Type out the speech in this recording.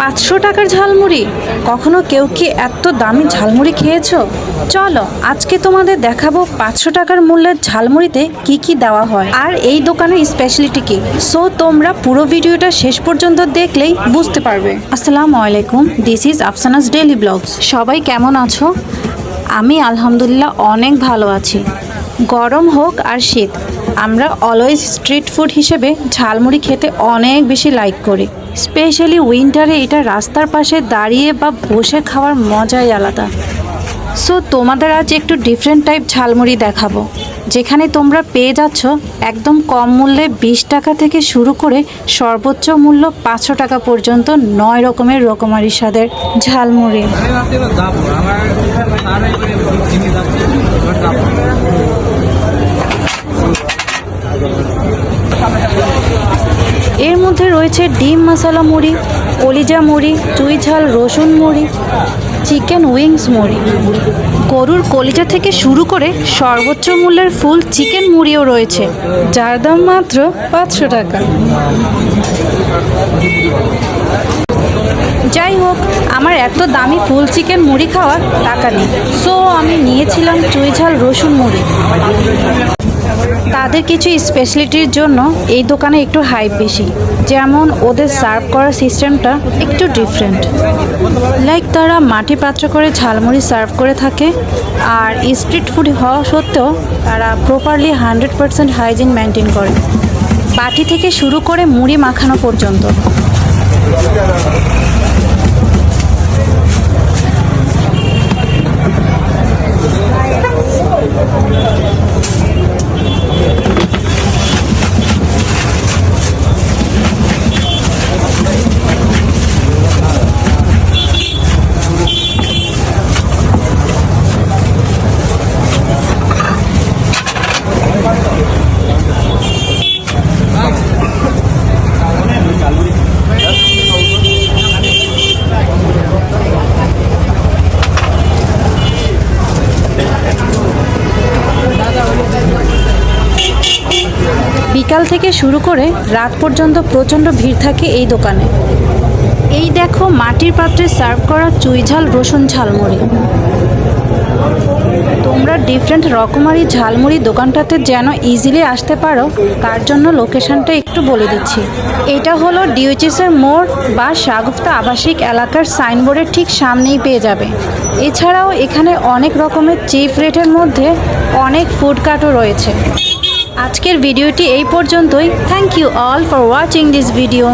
পাঁচশো টাকার ঝালমুড়ি? কখনো কেউ কি এত দামি ঝালমুড়ি খেয়েছো? চলো, আজকে তোমাদের দেখাবো পাঁচশো টাকার মূল্যের ঝালমুড়িতে কি কি দেওয়া হয়। আর এই দোকানের স্পেশালিটি কি? সো তোমরা পুরো ভিডিওটা শেষ পর্যন্ত দেখলেই বুঝতে পারবে। আসসালামু আলাইকুম this is Afsana's daily blogs সবাই কেমন আছো? আমি আলহামদুলিল্লাহ অনেক ভালো আছি। গরম হোক আর শীত, আমরা অলওয়েজ স্ট্রিট ফুড হিসেবে ঝালমুড়ি খেতে অনেক বেশি লাইক করি। স্পেশালি উইন্টারে এটা রাস্তার পাশে দাঁড়িয়ে বা বসে খাওয়ার মজাই আলাদা। সো তোমাদের আজ একটু ডিফারেন্ট টাইপ ঝালমুড়ি দেখাবো। যেখানে তোমরা পেয়ে যাচ্ছ একদম কম মূল্যে বিশ টাকা থেকে শুরু করে সর্বোচ্চ মূল্য পাঁচশো টাকা পর্যন্ত নয় রকমের রকমারি স্বাদের ঝালমুড়ি আমি ভাবছি এবার যাব আমার তারাই করে চিনি যাব এবার যাব এর মধ্যে রয়েছে ডিম মশলা মুড়ি, কলিজা মুড়ি, চুই ঝাল, রসুন মুড়ি, চিকেন উইংস মুড়ি। গরুর কলিজা থেকে শুরু করে সর্বোচ্চ মূল্যের ফুল চিকেন মুড়িও রয়েছে, যার দাম মাত্র পাঁচশো টাকা। যাই হোক, আমার এত দামি ফুল চিকেন মুড়ি খাওয়ার টাকা নেই। সো আমি নিয়েছিলাম চুই ঝাল, রসুন মুড়ি। তাদের কিছু স্পেশালিটির জন্য এই দোকানে একটু হাইপ বেশি। যেমন ওদের সার্ভ করার সিস্টেমটা একটু ডিফারেন্ট লাইক তারা মাটি পাত্র করে ঝালমুড়ি সার্ভ করে থাকে আর স্ট্রিট ফুড হওয়া সত্ত্বেও তারা properly hundred percent hygiene maintain করে। বাটি থেকে শুরু করে মুড়ি মাখানো পর্যন্ত। বিকাল থেকে শুরু করে রাত পর্যন্ত প্রচণ্ড ভিড় থাকে এই দোকানে। এই দেখো মাটির পাত্রে সার্ভ করা চুইঝাল রসুন ঝালমুড়ি। তোমরা ডিফারেন্ট রকমারি ঝালমুড়ি দোকানটাতে যেন ইজিলি আসতে পারো, তার জন্য লোকেশনটা একটু বলে দিচ্ছি। এটা হলো ডিউচিসের মোড় বা শাগুফতা আবাসিক এলাকার সাইনবোর্ডের ঠিক সামনেই পেয়ে যাবে। এছাড়াও এখানে অনেক রকমের চিপ রেটের মধ্যে অনেক ফুড কার্টও রয়েছে। আজকের ভিডিওটি এই পর্যন্তই। Thank you all for watching this video